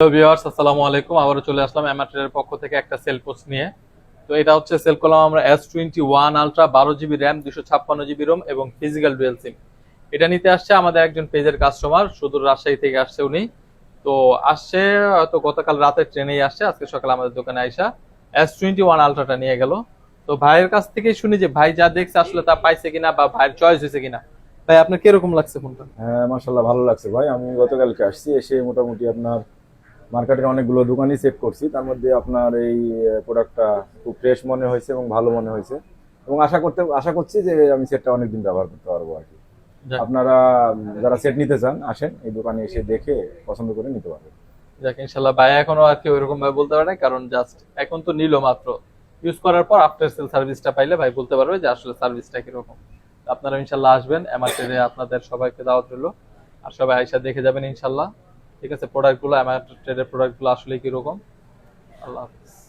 Hello viewers আসসালামু আলাইকুম। আবারও চলে আসলাম অ্যামাট্রের পক্ষ থেকে একটা সেল পোস্ট নিয়ে। তো এটা হচ্ছে সেল করলাম আমরা এস টোয়েন্টি ওয়ান আলট্রা বারো জিবি র্যাম দুশো ছাপ্পান্ন জিবি রোম এবং ফিজিক্যাল ডুয়েল সিম এটা নিতে আসছে আমাদের একজন পেজের কাস্টমার সুদূর রাজশাহী থেকে আসছে উনি। তো আসছে হয়তো গতকাল রাতে ট্রেনেই আসছে, আজকে সকালে আমাদের দোকানে আইসা এস টোয়েন্টি ওয়ান আলট্রাটা নিয়ে গেল। তো ভাইয়ের কাছ থেকেই শুনি যে ভাই যা দেখছে আসলে তা পাইছে কিনা বা ভাইয়ের চয়েস হয়েছে কিনা। ভাই, আপনার কীরকম লাগছে ফোনটা হ্যাঁ মাশাল্লাহ ভালো লাগছে ভাই। আমি গতকালকে আসছি, এসে মোটামুটি আপনার মার্কেটের অনেকগুলো দোকানই চেক করছি। তার মধ্যে আপনার এই প্রোডাক্টটা খুব ফ্রেশ মনে হয়েছে এবং ভালো মনে হয়েছে। এবং আশা করতে আশা করছি যে আমি সেটটা অনেকদিন ব্যবহার করতে পারব আর কি। আপনারা যারা সেট নিতে চান আসেন এই দোকানে এসে দেখে পছন্দ করে নিতে পারবেন। যাক ইনশাল্লাহ ভাই এখনও আর কি ওইরকম ভাবে বলতে পারে কারণ জাস্ট এখন তো নিল মাত্র। ইউজ করার পর আফটার সেল সার্ভিসটা পাইলে ভাই বলতে পারবে যে আসলে সার্ভিসটা কীরকম। আপনারা ইনশাল্লাহ আসবেন এমার্টেডে আপনাদের সবাইকে দাওয়াত রইল। আর সবাই আইসা দেখে যাবেন ইনশাল্লাহ। ঠিক আছে প্রোডাক্টগুলো আমার ট্রেডের প্রোডাক্টগুলো আসলে কীরকম? আল্লাহ হাফিজ।